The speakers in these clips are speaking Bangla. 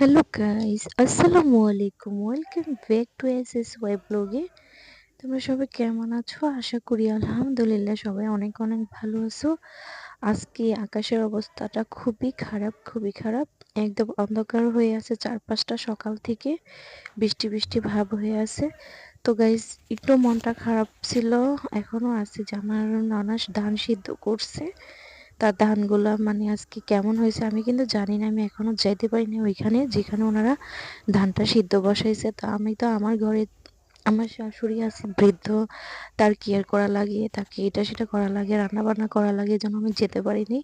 হ্যালো গাইস আসসালামু আলাইকুম welcome back to S S Y ব্লগে তোমরা সবাই কেমন আছো? আশা করি আলহামদুলিল্লাহ সবাই অনেক অনেক ভালো আছো। আজকে আকাশের অবস্থাটা খুবই খারাপ খুবই খারাপ। একদম অন্ধকার হয়ে আছে চার পাঁচটা সকাল থেকে। বৃষ্টি বৃষ্টি ভাব হয়ে আছে। তো গাইজ একটু মনটা খারাপ ছিল। এখনও আছে। যে আমার নানাস ধান সিদ্ধ করছে। তার ধানগুলা মানে আজকে কেমন হয়েছে আমি কিন্তু জানি না, আমি এখনও যাইতে পারিনি ওইখানে, যেখানে ওনারা ধানটা সিদ্ধ বসাইছে। তো আমি তো আমার ঘরে, আমার শাশুড়ি আছে, বৃদ্ধ, তার কেয়ার করা লাগে, তাকে এটা সেটা করা লাগে রান্না বান্না করা লাগে, যেন আমি যেতে পারিনি।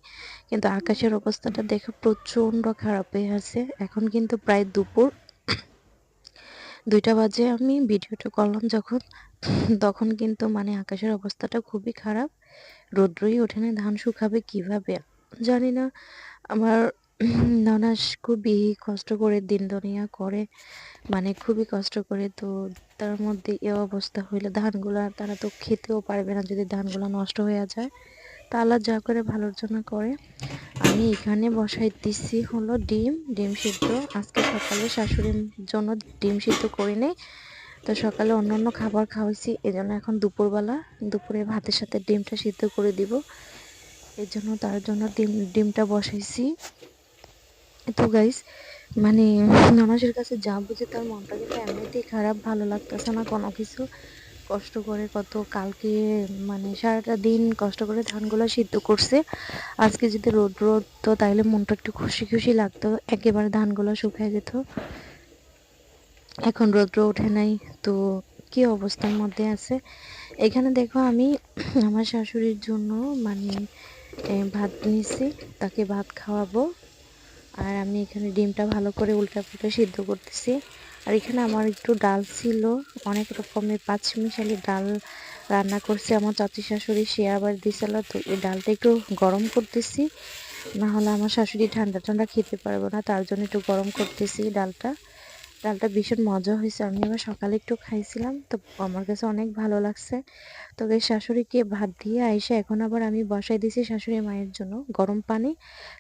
কিন্তু আকাশের অবস্থাটা দেখে প্রচণ্ড খারাপ হয়ে আছে। এখন কিন্তু প্রায় দুপুর, দুইটা বাজে, আমি ভিডিওটা করলাম যখন, তখন কিন্তু মানে আকাশের অবস্থাটা খুবই খারাপ। রৌদ্রই ওঠে না, ধান শুকাবে কীভাবে? জানি না। আমার ননাস খুবই কষ্ট করে দিন দুনিয়া করে মানে খুবই কষ্ট করে। তো তার মধ্যে এ অবস্থা হইলে, ধানগুলো তারা তো খেতেও পারবে না, যদি ধানগুলো নষ্ট হয়ে যায়। তা আল্লাহ যা করে ভালোর জন্য করে। আমি এখানে বসাই দিচ্ছি হলো ডিম ডিম সিদ্ধ। আজকে সকালে শাশুড়ির জন্য ডিম সিদ্ধ করে নেই। তো সকালে অন্য অন্য খাবার খাওয়াইছি এই জন্য এখন দুপুরবেলা। দুপুরে ভাতের সাথে ডিমটা সিদ্ধ করে দিব। এই জন্য তার জন্য ডিম, ডিমটা বসাইছি। তো গাইস মানে মানুষের কাছে যা বুঝে তার মনটা কিন্তু এমনিতেই খারাপ, ভালো লাগতেছে না কোনো কিছু। কষ্ট করে কত কালকে মানে সারাটা দিন কষ্ট করে ধানগুলো সিদ্ধ করছে। আজকে যদি রোদ রোদ তো তাইলে মনটা একটু খুশি খুশি লাগতো, একেবারে ধানগুলো শুকিয়ে যেত। এখন রৌদ্র ওঠে নাই, তো কি অবস্থার মধ্যে আছে? এখানে দেখো আমি আমার শাশুড়ির জন্য মানে ভাত নিয়েছি, তাকে ভাত খাওয়াবো। আর আমি এখানে ডিমটা ভালো করে উল্টা পুল্টা সিদ্ধ করতেছি। আর এখানে আমার একটু ডাল ছিল, অনেক রকমের পাঁচ মিশালি ডাল রান্না করছে। আমার চাচি শাশুড়ি, সে আবার দিছিল তো এই ডালটা একটু গরম করতেছি। না হলে আমার শাশুড়ি ঠান্ডা ঠান্ডা খেতে পারব না, তার জন্য একটু গরম করতেছি ডালটা। ডালটা ভীষণ মজা হয়েছে। আমি আবার সকালে একটু খাইছিলাম, তো আমার কাছে অনেক ভালো লাগছে। তো এই শাশুড়িকে ভাত দিয়ে আইসে এখন আবার আমি বসাই দিয়েছি শাশুড়ি মায়ের জন্য গরম পানি,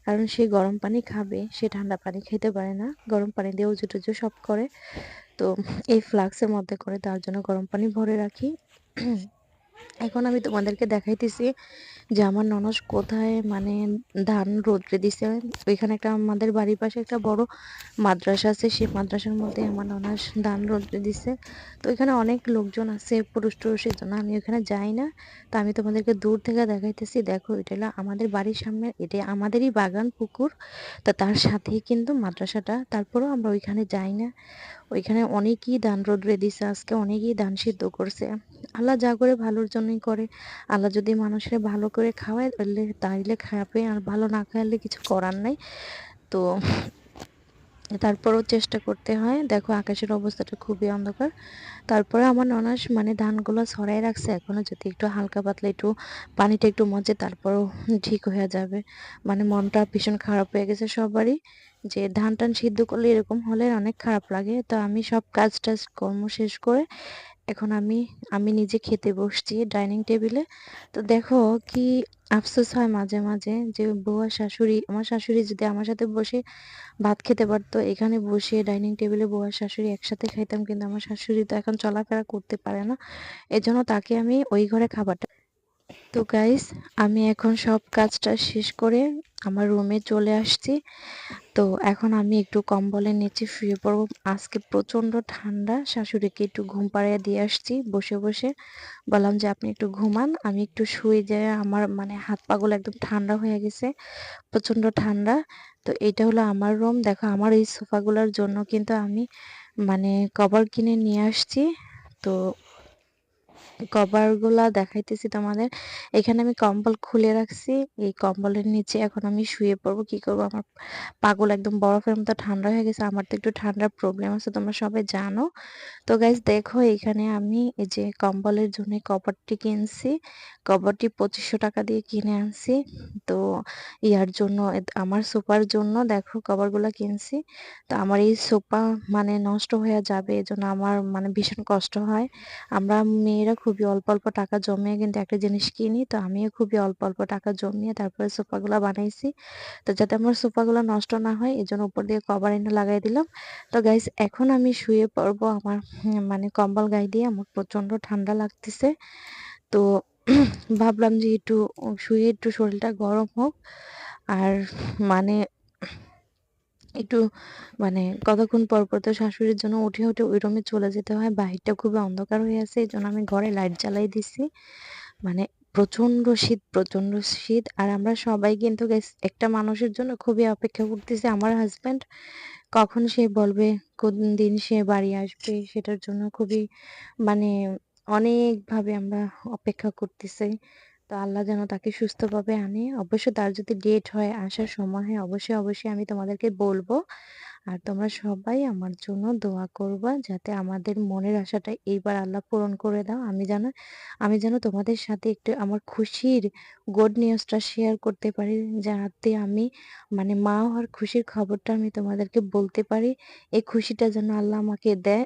কারণ সে গরম পানি খাবে, সে ঠান্ডা পানি খেতে পারে না। গরম পানি দিয়ে উজু টুজু সব করে। তো এই ফ্লাক্সের মধ্যে করে তার জন্য গরম পানি ভরে রাখি। এখন আমি তোমাদেরকে দেখাইতেছি যে আমার ননস কোথায় মানে ধান রোদ্রে দিছে। ওইখানে একটা আমাদের বাড়ির পাশে একটা বড় মাদ্রাসা আছে, সেই মাদ্রাসার মধ্যে আমার ননাস ধান রোদ্রে দিছে। তো ওইখানে অনেক লোকজন আছে, পুরুষ টুরুষের জন্য আমি ওইখানে যাই না। তো আমি তোমাদেরকে দূর থেকে দেখাইতেছি, দেখো এটা হলো আমাদের বাড়ির সামনে, এটা আমাদেরই বাগান, পুকুর। তো তার সাথেই কিন্তু মাদ্রাসাটা, তারপরেও আমরা ওইখানে যাই না। ওইখানে অনেকই দান রোদ্রে দিছে আজকে অনেকই দান সিদ্ধ করছে। আল্লাহ যা করে ভালোর জন্যই করে। আল্লাহ যদি মানুষের ভালো করে খাওয়ায়, তাহলে তাইলে খাওয়াবে আর ভালো না খাওয়ালে কিছু করার নাই। তো তারপরেও চেষ্টা করতে হয়। দেখো, আকাশের অবস্থাটা খুবই অন্ধকার। তারপরে আমার ননাস মানে ধানগুলো ছড়াই রাখছে। এখনও যদি একটু হালকা পাতলা একটু পানিটা একটু মজে, তারপরও ঠিক হয়ে যাবে। মানে মনটা ভীষণ খারাপ হয়ে গেছে সবারই। যে ধান টান সিদ্ধ করলে এরকম হলে অনেক খারাপ লাগে। তো আমি সব কাজ টাজ কর্ম শেষ করে এখন আমি আমি নিজে খেতে বসছি ডাইনিং টেবিলে তো দেখো কি আফসোস হয় মাঝে মাঝে যে বউ আর শাশুড়ি, আমার শাশুড়ি যদি আমার সাথে বসে ভাত খেতে পারতো, এখানে বসে ডাইনিং টেবিলে বউয়ার শাশুড়ি একসাথে খাইতাম, কিন্তু আমার শাশুড়ি তো এখন চলাফেরা করতে পারে না। এজন্য তাকে আমি ওই ঘরে খাবারটা তো গাইস আমি এখন সব কাজটা শেষ করে আমার রুমে চলে আসছি। তো এখন আমি একটু কম্বলের নিচে শুয়ে পড়ব। আজকে প্রচণ্ড ঠান্ডা, শাশুড়িকে একটু ঘুম পাড়িয়ে দিয়ে আসছি বসে বসে। বললাম যে, আপনি একটু ঘুমান, আমি একটু শুয়ে যাই আমার মানে হাত পাগুলো একদম ঠান্ডা হয়ে গেছে, প্রচণ্ড ঠান্ডা। তো এটা হলো আমার রুম দেখো, আমার এই সোফাগুলোর জন্য কিন্তু আমি মানে কভার কিনে নিয়ে আসছি। তো কভারগুলা দেখাইতেছি তোমাদের। এখানে আমি কম্বল খুলে রাখছি। এই কম্বলের নিচে এখন আমি শুয়ে পড়ব। কি করব? আমার পাগল একদম বরফের মতো ঠান্ডা হয়ে গেছে। আমার তো একটু ঠান্ডার প্রবলেম আছে, তোমরা সবাই জানো। তো গাইজ দেখো, এখানে আমি এই যে কম্বলের জন্য কভারটি কিনছি। কভারটি পঁচিশশো টাকা দিয়ে কিনে আনছি। তো ইয়ার জন্য, আমার সোফার জন্য দেখো কভারগুলো কিনছি। তো আমার এই সোফা মানে নষ্ট হয়ে যাবে, এজন্য আমার মানে ভীষণ কষ্ট হয়। আমরা মেয়েরা খুবই অল্প অল্প টাকা জমিয়ে কিন্তু একটা জিনিস কিনি। তো আমিও খুবই অল্প অল্প টাকা জমিয়ে তারপরে সোফাগুলো বানাইছি। তো যাতে আমার সোফাগুলো নষ্ট না হয় এই জন্য উপর দিয়ে কভার এনে লাগাই দিলাম। তো গাইস এখন আমি শুয়ে পড়ব আমার মানে কম্বল গায়ে দিয়ে। আমার প্রচণ্ড ঠান্ডা লাগতেছে। তো ভাবলাম যে একটু, শুয়ে একটু শরীরটা গরম হোক। আর মানে একটু মানে কতক্ষণ পর পর তো শাশুড়ির জন্য উঠে উঠে ওই রুমে চলে যেতে হয়। বাহিরটা খুবই অন্ধকার হয়ে আছে, এই জন্য আমি ঘরে লাইট জ্বালাই দিছি। মানে প্রচণ্ড শীত প্রচণ্ড শীত। আর আমরা সবাই কিন্তু একটা মানুষের জন্য খুবই অপেক্ষা করতেছি। আমার হাজব্যান্ড কখন সে বলবে, কোন দিন সে বাড়ি আসবে, সেটার জন্য খুবই মানে অনেকভাবে আমরা অপেক্ষা করতেছি। তো আল্লাহ যেন তাকে সুস্থভাবে আনে। অবশ্য তার যদি ডেট হয়, আসার সময় হয়, অবশ্যই অবশ্যই আমি তোমাদেরকে বলব। আর তোমরা সবাই আমার জন্য দোয়া করবা যাতে আমাদের মনের আশাটা এইবার আল্লাহ পূরণ করে দাও। আমি যেন আমি যেন তোমাদের সাথে একটু আমার খুশির গুড নিউজটা শেয়ার করতে পারি, যাতে আমি মানে মা হওয়ার খুশির খবরটা আমি তোমাদেরকে বলতে পারি। এই খুশিটা যেন আল্লাহ আমাকে দেয়।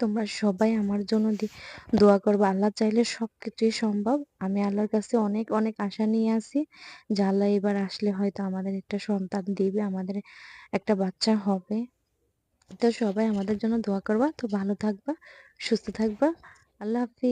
তোমরা সবাই আমার জন্য দোয়া করব। আল্লাহ চাইলে সব কিছুই সম্ভব। আমি আল্লাহর কাছে অনেক অনেক আশা নিয়ে আসি যে আল্লাহ এবার আসলে হয়তো আমাদের একটা সন্তান দিবে, আমাদের একটা বাচ্চা হবে। তো সবাই আমাদের জন্য দোয়া করবা। তো ভালো থাকবা, সুস্থ থাকবা। আল্লাহ হাফিজ।